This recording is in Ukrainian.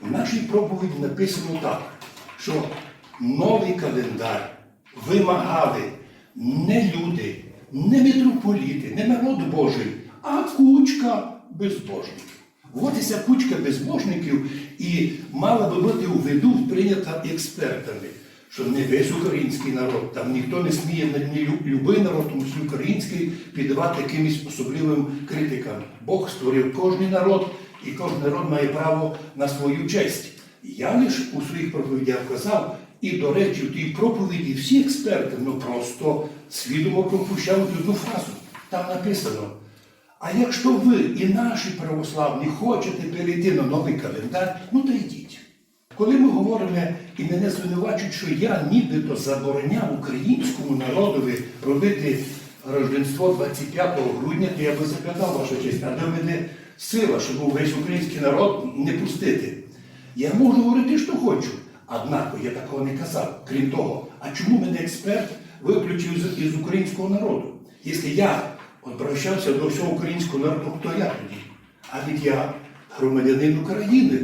В нашій проповіді написано так, що новий календар вимагали не люди, не митрополіти, не народ Божий, а кучка безбожників. От ця кучка безбожників і мала би бути у виду прийнята експертами, що не весь український народ, там ніхто не сміє ні любий народ, тому що український піддавати якимось особливим критикам. Бог створив кожний народ, і кожен народ має право на свою честь. Я лише у своїх проповідях казав, і, до речі, в тій проповіді всі експерти ну просто свідомо пропущають одну фразу. Там написано. А якщо ви і наші православні хочете перейти на новий календар, ну то йдіть. Коли ми говоримо і мене звинувачують, що я нібито забороняв українському народові робити Рождество 25 грудня, то я би запитав ваша честь, а де в мене сила, щоб весь український народ не пустити? Я можу говорити, що хочу. Однак я такого не казав. Крім того, а чому мене експерт виключив із, українського народу? Якщо я обращався до всього українського народу, хто я тоді? А від я громадянин України,